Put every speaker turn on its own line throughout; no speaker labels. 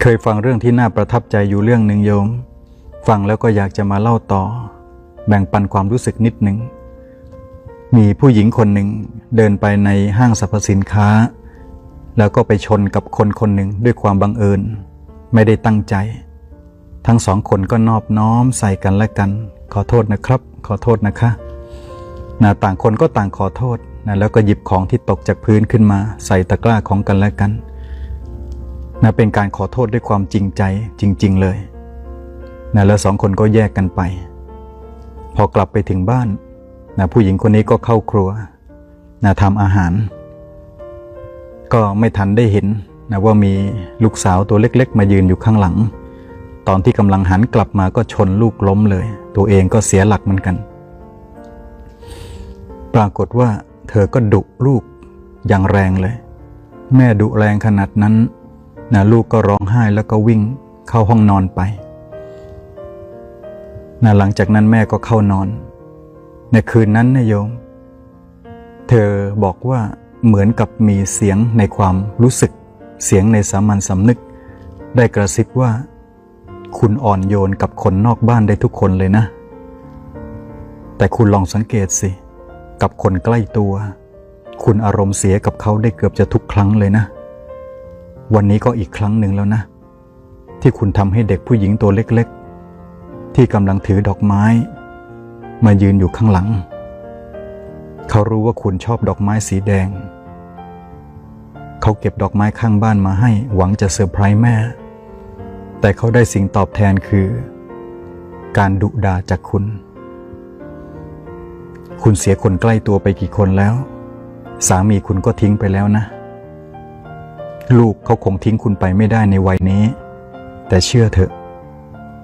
เคยฟังเรื่องที่น่าประทับใจอยู่เรื่องหนึ่งโยม ฟังแล้วก็อยากจะมาเล่าต่อ แบ่งปันความรู้สึกนิดหนึ่ง มีผู้หญิงคนหนึ่งเดินไปในห้างสรรพสินค้า แล้วก็ไปชนกับคนคนหนึ่งด้วยความบังเอิญ ไม่ได้ตั้งใจ ทั้งสองคนก็นอบน้อมใส่กันและกัน ขอโทษนะครับ ขอโทษนะคะนะต่างคนก็ต่างขอโทษนะแล้วก็หยิบของที่ตกจากพื้นขึ้นมา ใส่ตะกร้าของกันและกัน นะเป็นการขอโทษด้วยความจริงใจจริง ๆ เลยนะแล้วสองคนก็แยกกันไป พอกลับไปถึงบ้านนะผู้หญิงคนนี้ก็เข้าครัวนะทำอาหาร ก็ไม่ทันได้เห็นนะว่ามีลูกสาวตัวเล็ก ๆ มายืนอยู่ข้างหลัง ตอนที่กำลังหันกลับมาก็ชนลูกล้มเลย ตัวเองก็เสียหลักเหมือนกัน ปรากฏว่าเธอก็ดุลูกอย่างแรงเลย แม่ดุแรงขนาดนั้น นะลูกก็ร้องไห้แล้วก็วิ่งเข้าห้องนอนไปนะหลังจากนั้นแม่ก็เข้านอน ในคืนนั้นนะโยม เธอบอกว่าเหมือนกับมีเสียงในความรู้สึก เสียงในสามัญสำนึก ได้กระซิบว่า คุณอ่อนโยนกับคนนอกบ้านได้ทุกคนเลยนะ แต่คุณลองสังเกตสิ กับคนใกล้ตัว คุณอารมณ์เสียกับเขาได้เกือบจะทุกครั้งเลยนะ วันนี้ก็อีกครั้งหนึ่งแล้วนะ ที่คุณทำให้เด็กผู้หญิงตัวเล็กๆ ที่กำลังถือดอกไม้ มายืนอยู่ข้างหลัง เขารู้ว่าคุณชอบดอกไม้สีแดง เขาเก็บดอกไม้ข้างบ้านมาให้หวังจะเซอร์ไพรส์แม่ แต่เขาได้สิ่งตอบแทนคือ การดุด่าจากคุณ คุณเสียคนใกล้ตัวไปกี่คนแล้ว สามีคุณก็ทิ้งไปแล้วนะ ลูกเขาคงทิ้งคุณไปไม่ได้ในวัยนี้ แต่เชื่อเถอะ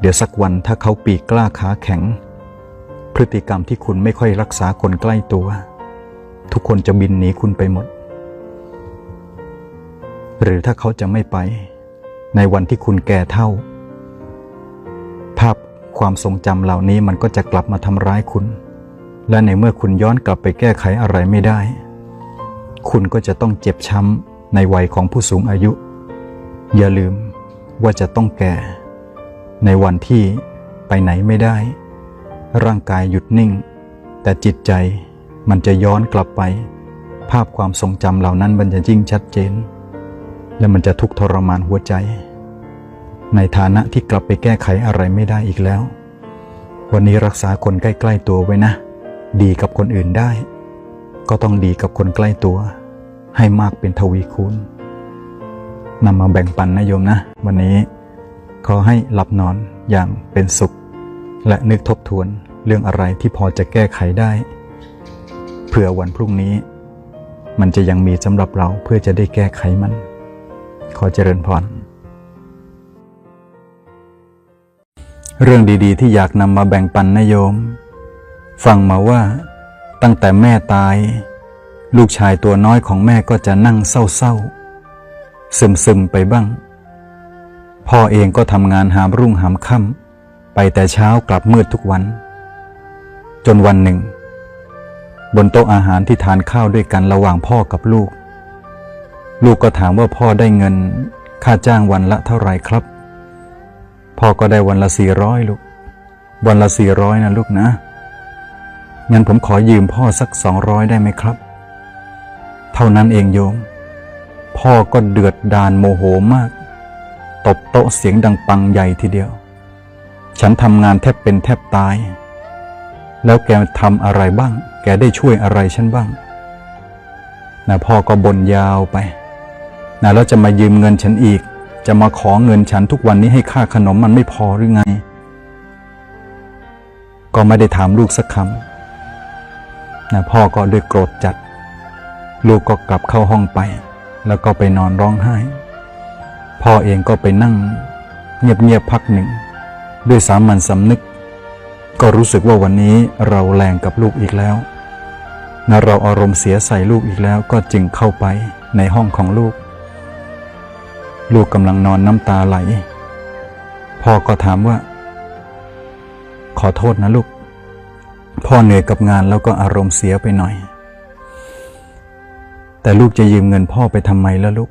เดี๋ยวสักวันถ้าเขาปีกกล้าขาแข็ง พฤติกรรมที่คุณไม่ค่อยรักษาคนใกล้ตัว ทุกคนจะบินหนีคุณไปหมด หรือถ้าเขาจะไม่ไป ในวันที่คุณแก่เท่า ภาพความทรงจำเหล่านี้มันก็จะกลับมาทำร้ายคุณ และในเมื่อคุณย้อนกลับไปแก้ไขอะไรไม่ได้ คุณก็จะต้องเจ็บช้ำ ในวัยของผู้สูงอายุ อย่าลืมว่าจะต้องแก่ ในวันที่ไปไหนไม่ได้ ร่างกายหยุดนิ่ง แต่จิตใจมันจะย้อนกลับไป ภาพความทรงจำเหล่านั้นมันจะยิ่งชัดเจน และมันจะทุกข์ทรมานหัวใจ ในฐานะที่กลับไปแก้ไขอะไรไม่ได้อีกแล้ว วันนี้รักษาคนใกล้ ๆ ตัวไว้นะ ดีกับคนอื่นได้ ก็ต้องดีกับคนใกล้ตัว ให้มากเป็นทวีคูณนำมาแบ่งปันนะโยมนะ วันนี้ขอให้หลับนอนอย่างเป็นสุข และนึกทบทวนเรื่องอะไรที่พอจะแก้ไขได้ เผื่อวันพรุ่งนี้ มันจะยังมีสำหรับเราเพื่อจะได้แก้ไขมัน ขอเจริญพรเรื่องดีๆ ที่อยากนำมาแบ่งปันนะโยม ฟังมาว่าตั้งแต่แม่ตาย ลูกชายตัวน้อยของแม่ก็จะนั่งเศร้าๆซึมๆไปบ้าง พ่อเองก็ทำงานหามรุ่งหามค่ำไปแต่เช้ากลับมืดทุกวัน จนวันหนึ่ง บนโต๊ะอาหารที่ทานข้าวด้วยกันระหว่างพ่อกับลูก ลูกก็ถามว่าพ่อได้เงินค่าจ้างวันละเท่าไหร่ครับ พ่อก็ได้วันละสี่ร้อยลูก วันละสี่ร้อยนะลูกนะงั้นผมขอยืมพ่อสักสองร้อยได้ไหมครับ เท่านั้นเองโยม พ่อก็เดือดดานโมโหมาก ตบโต๊ะเสียงดังปังใหญ่ทีเดียว ฉันทำงานแทบเป็นแทบตาย แล้วแกทำอะไรบ้าง แกได้ช่วยอะไรฉันบ้างนะพ่อก็บ่นยาวไปนะแล้วจะมายืมเงินฉันอีก จะมาขอเงินฉันทุกวันนี้ให้ค่าขนมมันไม่พอหรือไง ก็ไม่ได้ถามลูกสักคำนะพ่อก็ด้วยโกรธจัด ลูกก็กลับเข้าห้องไป แล้วก็ไปนอนร้องไห้ พ่อเองก็ไปนั่ง เงียบๆพักหนึ่ง ด้วยสามัญสำนึก ก็รู้สึกว่าวันนี้เราแรงกับลูกอีกแล้วนะเราอารมณ์เสียใส่ลูกอีกแล้วก็จึงเข้าไปในห้องของลูก ลูกกำลังนอนน้ำตาไหล พ่อก็ถามว่า ขอโทษนะลูก พ่อเหนื่อยกับงานแล้วก็อารมณ์เสียไปหน่อย แต่ลูกจะยืมเงินพ่อไปทำไมล่ะลูก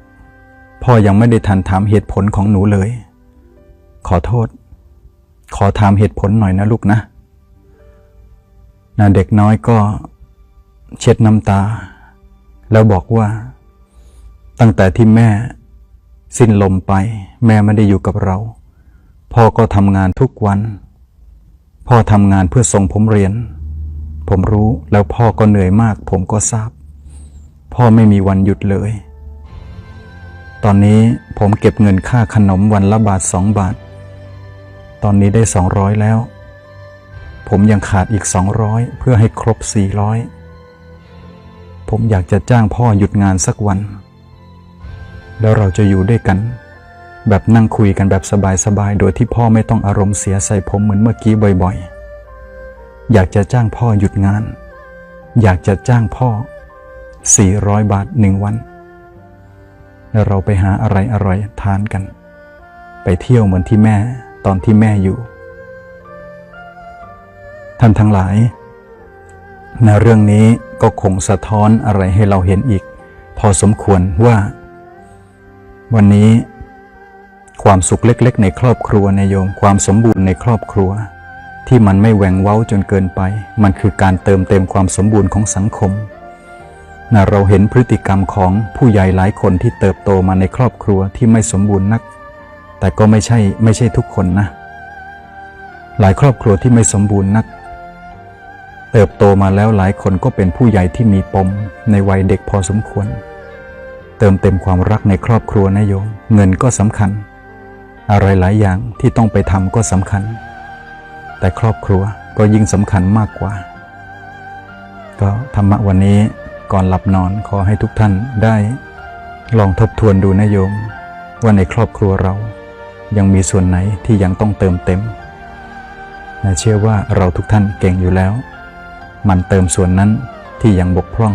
พ่อยังไม่ได้ทันถามเหตุผลของหนูเลย ขอโทษ ขอถามเหตุผลหน่อยนะลูกนะนะเด็กน้อยก็เช็ดน้ำตา แล้วบอกว่า ตั้งแต่ที่แม่ สิ้นลมไป แม่ไม่ได้อยู่กับเรา พ่อก็ทำงานทุกวัน พ่อทำงานเพื่อส่งผมเรียน ผมรู้แล้วพ่อก็เหนื่อยมาก ผมก็ทราบ พ่อไม่มีวันหยุดเลย ตอนนี้ผมเก็บเงินค่าขนมวันละบาทสองบาท ตอนนี้ได้สองร้อยแล้ว ผมยังขาดอีกสองร้อยเพื่อให้ครบสี่ร้อยผมอยากจะจ้างพ่อหยุดงานสักวัน แล้วเราจะอยู่ด้วยกัน แบบนั่งคุยกันแบบสบายๆ โดยที่พ่อไม่ต้องอารมณ์เสียใส่ผมเหมือนเมื่อกี้บ่อยๆ อยากจะจ้างพ่อหยุดงาน อยากจะจ้างพ่อ 400 บาทหนึ่งวัน แล้วเราไปหาอะไรอร่อยทานกัน ไปเที่ยวเหมือนที่แม่ตอนที่แม่อยู่ ท่านทั้งหลายในเรื่องนี้ก็คงสะท้อนอะไรให้เราเห็นอีก พอสมควรว่า วันนี้ ความสุขเล็กๆ ในครอบครัวในโยมความสมบูรณ์ในครอบครัว ที่มันไม่แหวงเว้าจนเกินไป มันคือการเติมเต็มความสมบูรณ์ของสังคม นะเราเห็นพฤติกรรมของผู้ใหญ่หลายคนที่เติบโตมาในครอบครัวที่ไม่สมบูรณ์นัก แต่ก็ไม่ใช่ไม่ใช่ทุกคนนะ หลายครอบครัวที่ไม่สมบูรณ์นัก เติบโตมาแล้วหลายคนก็เป็นผู้ใหญ่ที่มีปมในวัยเด็กพอสมควร เติมเต็มความรักในครอบครัวนะโยม เงินก็สำคัญ อะไรหลายอย่างที่ต้องไปทำก็สำคัญ แต่ครอบครัวก็ยิ่งสำคัญมากกว่า ก็ธรรมะวันนี้ ก่อนหลับนอนขอให้ทุกท่านได้ ลองทบทวนดูนะโยม ว่าในครอบครัวเรา ยังมีส่วนไหนที่ยังต้องเติมเต็มนะเชื่อว่าเราทุกท่านเก่งอยู่แล้ว มันเติมส่วนนั้นที่ยังบกพร่อง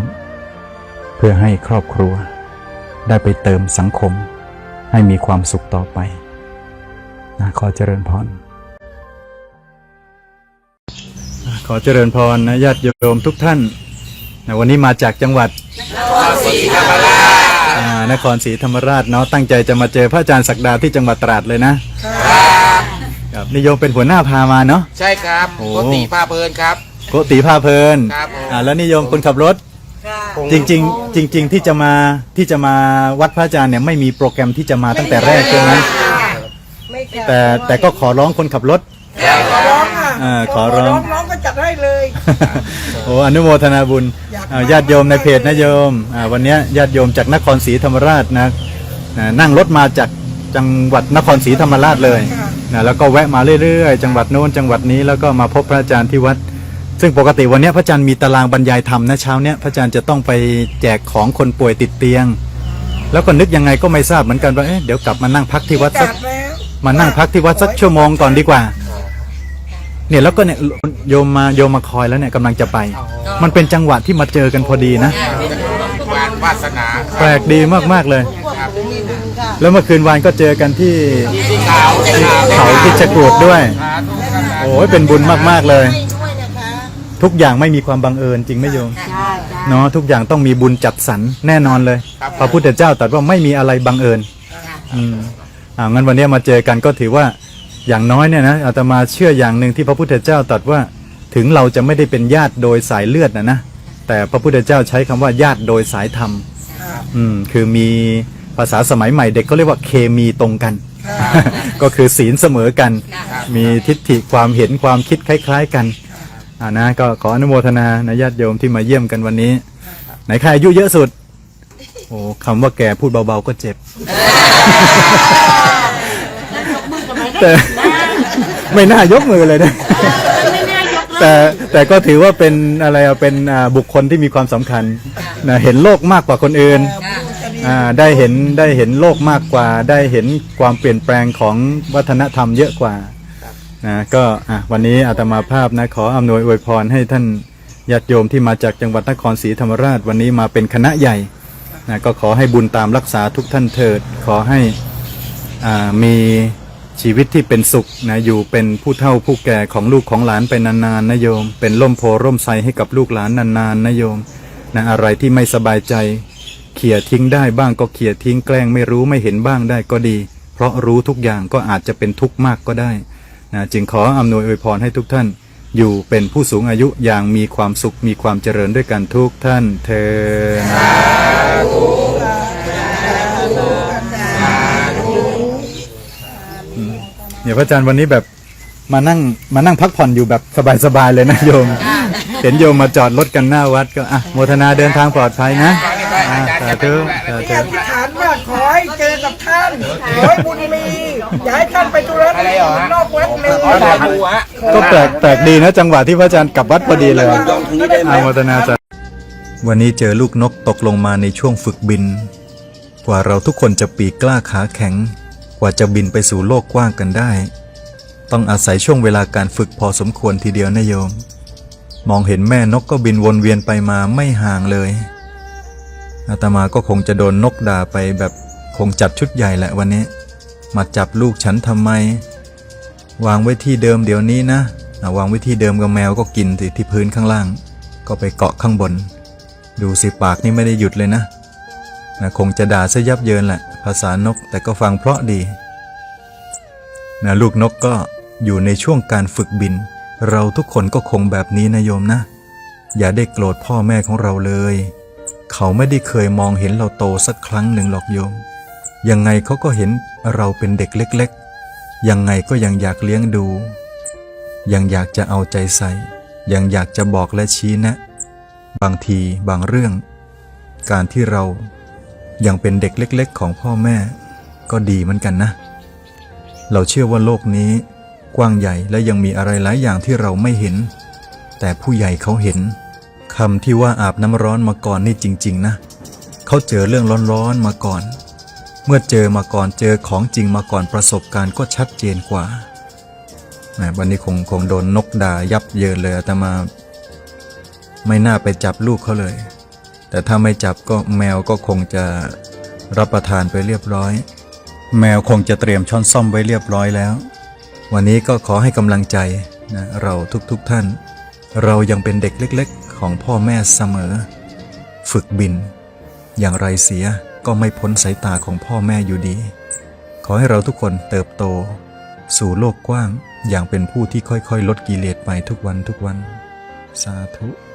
เพื่อให้ครอบครัว ได้ไปเติมสังคม ให้มีความสุขต่อไปนะขอเจริญพรขอเจริญพรนะญาติโยมทุกท่าน นะวันนี้มาจากจังหวัดอ่านครศรีธรรมราชเนาะตั้งใจจะมาเจอพระอาจารย์ศักดาที่จังหวัดตราดเลยนะครับครับนิยมเป็นหัวหน้าพามาเนาะ
ใช่ครับ
โอ้
โกติพาเพลินครับ
โกติพาเพลิน
ครับผม
อ่าแล้วนิยมคนขับรถ จริง ๆ จริง ๆ ที่จะมาที่จะมาวัดพระอาจารย์เนี่ยไม่มีโปรแกรมที่จะมาตั้งแต่แรกใช่ไหม
ไม่ค่ะ
แต่แต่ก็ขอร้องคนขับรถ
ขอร้องค่ะ
อ่าขอร้อง
ร้องก็จัดให้เลย
โอ้อนุโมทนาบุญ
อยาก
อ่าญาติโยมในเพจนะโยมอ่าวันเนี้ยญาติโยมจากนครศรีธรรมราชนะอ่านั่งรถมาจากจังหวัดนครศรีธรรมราชเลยนะแล้วก็แวะมาเรื่อยๆ จังหวัดโน้นจังหวัดนี้แล้วก็มาพบพระอาจารย์ที่วัด ซึ่งปกติวันเนี้ยพระอาจารย์มีตารางบรรยายธรรมนะเช้าเนี้ยพระอาจารย์จะต้องไปแจกของคนป่วยติดเตียง แล้วก็นึกยังไงก็ไม่ทราบเหมือนกันว่าเอ๊ะเดี๋ยวกลับมานั่งพักที่วัดสั
จั
ก
ดแล้ว
มานั่งพักที่วัดสักชั่วโมงก่อนดีกว่า เนี่ยแล้วก็เนี่ยโยมมาโยมมาคอยแล้วเนี่ยกำลังจะไป มันเป็นจังหวะที่มาเจอกันพอดีนะ
วานวาสนา
แปลกดีมากๆเลย
ครับ
แล้วเมื่อคืนวานก็เจอกันที่
ที่ขาวที่ขาว
เขาคิดจะกรูดด้วย
สาธุครับ
โอ้ยเป็นบุญมากๆเลย
ด้วยนะคะ
ทุกอย่างไม่มีความบังเอิญจริงไหมโยม
ใช่จ้ะ
เนาะทุกอย่างต้องมีบุญจัดสรรแน่นอนเลย พระพุทธเจ้าตรัสว่าไม่มีอะไรบังเอิญอืมอ่างั้นวันนี้มาเจอกันก็ถือว่า อย่างน้อยเนี่ยนะอาตมาเชื่ออย่างหนึ่งที่พระพุทธเจ้าตรัสว่าถึงเราจะไม่ได้เป็นญาติโดยสายเลือดนะนะแต่พระพุทธเจ้าใช้คำว่าญาติโดยสายธรรมอืมคือมีภาษาสมัยใหม่เด็กเขาเรียกว่าเคมีตรงกัน ก็คือศีลเสมอกัน มีทิฏฐิความเห็นความคิดคล้าย ๆ กันอ่านะก็ขออนุโมทนานะญาติโยมที่มาเยี่ยมกันวันนี้ ไหนใครอายุเยอะสุด โอ้คำว่าแก่พูดเบาๆก็เจ็บ แต่ไม่น่ายกมือเลยนะแต่แต่ก็ถือว่าเป็นอะไรอะเป็นอ่าบุคคลที่มีความสำคัญนะเห็นโลกมากกว่าคนอื่นอ่าได้เห็นได้เห็นโลกมากกว่า ได้เห็นความเปลี่ยนแปลงของวัฒนธรรมเยอะกว่านะก็อะวันนี้อาตมาภาพนะขออำนวยอวยพรให้ท่านญาติโยมที่มาจากจังหวัดนครศรีธรรมราชวันนี้มาเป็นคณะใหญ่นะก็ขอให้บุญตามรักษาทุกท่านเถิด ขอให้อ่ามี ชีวิตที่เป็นสุขนะอยู่เป็นผู้เฒ่าผู้แก่ของลูกของหลานไปนานๆนะโยม เป็นร่มโพร่มไทรให้กับลูกหลานนานๆนะโยมนะอะไรที่ไม่สบายใจเขี่ยทิ้งได้บ้างก็เขี่ยทิ้งแกล้งไม่รู้ไม่เห็นบ้างได้ก็ดี เพราะรู้ทุกอย่างก็อาจจะเป็นทุกข์มากก็ได้นะจึงขออำนวยอวยพรให้ทุกท่าน อยู่เป็นผู้สูงอายุอย่างมีความสุขมีความเจริญด้วยกันทุกท่านเทอ เดี๋ยวพระอาจารย์วันนี้แบบมานั่งมานั่งพักผ่อนอยู่แบบสบายๆเลยนะโยม เห็นโยมมาจอดรถกันหน้าวัดก็อะโมทนาเดินทางปลอดภัยนะอะสาธุสา
ที่
ธุ
อธิษฐานว่าขอให้เจอกับท่าน ขอให้บุญมี อย่าให้ท่านไปธุระที่อื่นนอกวัดเลย
ขอถ่ายรูปฮะ
ก็แปลกแปลกดีนะจังหวะที่พระอาจารย์กลับวัดพอดีเลยอาโมทนาจ้ะวันนี้เจอลูกนกตกลงมาในช่วงฝึกบิน กว่าเราทุกคนจะปีกกล้าขาแข็ง กว่าจะบินไปสู่โลกกว้างกันได้ ต้องอาศัยช่วงเวลาการฝึกพอสมควรทีเดียวนะโยม มองเห็นแม่นกก็บินวนเวียนไปมาไม่ห่างเลย อาตมาก็คงจะโดนนกด่าไปแบบคงจัดชุดใหญ่แหละวันนี้ มาจับลูกฉันทำไม วางไว้ที่เดิมเดี๋ยวนี้นะวางไว้ที่เดิมกับแมวก็กินสิที่พื้นข้างล่าง ก็ไปเกาะข้างบน ดูสิปากนี่ไม่ได้หยุดเลยนะนะคงจะด่าซะยับเยินแหละ ภาษานกแต่ก็ฟังเพราะดีนะลูกนกก็อยู่ในช่วงการฝึกบิน เราทุกคนก็คงแบบนี้นะโยมนะ อย่าได้โกรธพ่อแม่ของเราเลย เขาไม่ได้เคยมองเห็นเราโตสักครั้งหนึ่งหรอกโยม ยังไงเขาก็เห็นเราเป็นเด็กเล็ก ๆ ยังไงก็ยังอยากเลี้ยงดู ยังอยากจะเอาใจใส่ ยังอยากจะบอกและชี้แนะ บางทีบางเรื่อง การที่เรา ยังเป็นเด็กเล็ก ๆ ของพ่อแม่ ก็ดีเหมือนกันนะ เราเชื่อว่าโลกนี้ กว้างใหญ่และยังมีอะไรหลายอย่างที่เราไม่เห็น แต่ผู้ใหญ่เขาเห็นคำที่ว่าอาบน้ำร้อนมาก่อนนี่จริง ๆ นะเขาเจอเรื่องร้อนๆมาก่อน เมื่อเจอมาก่อนเจอของจริงมาก่อนประสบการณ์ก็ชัดเจนกว่าวันนี้คงคงโดนนกด่ายับเยินเลยอาตมา ไม่น่าไปจับลูกเขาเลย แต่ถ้าไม่จับก็แมวก็คงจะรับประทานไปเรียบร้อย แมวคงจะเตรียมช้อนซ่อมไว้เรียบร้อยแล้ว วันนี้ก็ขอให้กำลังใจนะเราทุกๆทท่าน เรายังเป็นเด็กเล็กๆ ของพ่อแม่เสมอ ฝึกบิน อย่างไรเสียก็ไม่พ้นสายตาของพ่อแม่อยู่ดี ขอให้เราทุกคนเติบโต สู่โลกกว้างอย่างเป็นผู้ที่ค่อยๆ ลดกิเลสไปทุกวันทุกวัน สาธุ